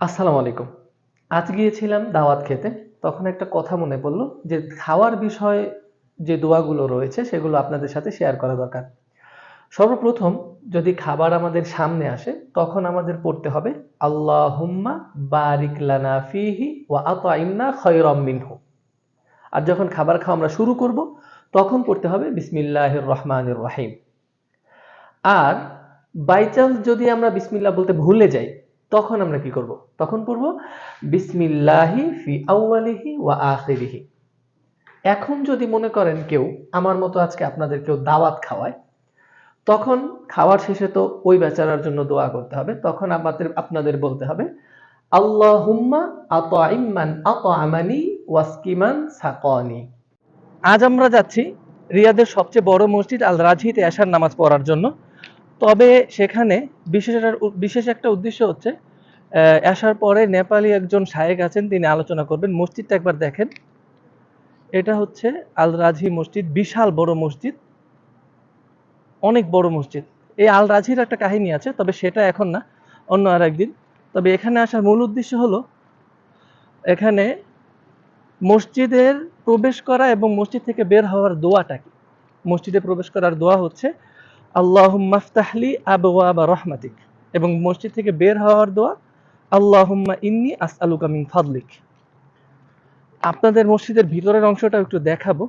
আসসালামু আলাইকুম। আজ গিয়েছিলাম দাওয়াত খেতে, তখন একটা কথা মনে পড়ল যে খাওয়ার বিষয়ে যে দোয়াগুলো রয়েছে সেগুলো আপনাদের সাথে শেয়ার করা দরকার। সর্বপ্রথম যদি খাবার আমাদের সামনে আসে, তখন আমাদের পড়তে হবে, আল্লাহুম্মা বারিক ফিহি ওয়া আতআইমনা খায়রাম মিনহু। আর যখন খাবার খাওয়া আমরা শুরু করব, তখন পড়তে হবে, বিসমিল্লাহির রহমানির রহিম। আর বাই চান্স যদি আমরা বিসমিল্লাহ বলতে ভুলে যাই তখন আমরা কি করব? তখন পড়ব, বিসমিল্লাহি ফি আউয়ালিহি ওয়া আখিরিহি। এখন যদি মনে করেন কেউ, আমার মতো আজকে আপনাদের কেউ দাওয়াত খাওয়ায়, তখন খাওয়ার শেষে তো ওই বেচারার জন্য দোয়া করতে হবে। তখন আমাদের, আপনাদের বলতে হবে, আল্লাহুম্মা আতআইম্মান আতআমানি ওয়াসকিমান সাকানি। আজ আমরা যাচ্ছি রিয়াদের সবচেয়ে বড় মসজিদ আল রাজিতে এশার নামাজ পড়ার জন্য। তবে সেখানে বিশেষ একটা- বিশেষ একটা উদ্দেশ্য হচ্ছে আসার পরে নেপালি একজন শায়েক আছেন, তিনি আলোচনা করবেন। মসজিদটা একবার দেখেন। এটা হচ্ছে আল রাজি মসজিদ, বিশাল বড় মসজিদ, অনেক বড় মসজিদ। এই আল রাজির একটা কাহিনী আছে, তবে সেটা এখন না, অন্য আর একদিন। তবে এখানে আসার মূল উদ্দেশ্য হলো, এখানে মসজিদের প্রবেশ করা এবং মসজিদ থেকে বের হওয়ার দোয়াটা কি? মসজিদে প্রবেশ করার দোয়া হচ্ছে আল্লাহ মাফতাহলি আবওয়াবা রহমাতিক। এবং মসজিদ থেকে বের হওয়ার দোয়া, আল্লাহম্মা ইন্নি আস আলুকামিন ফাদলিক। আপনাদের মসজিদের ভিতরের অংশটা একটু দেখাবো।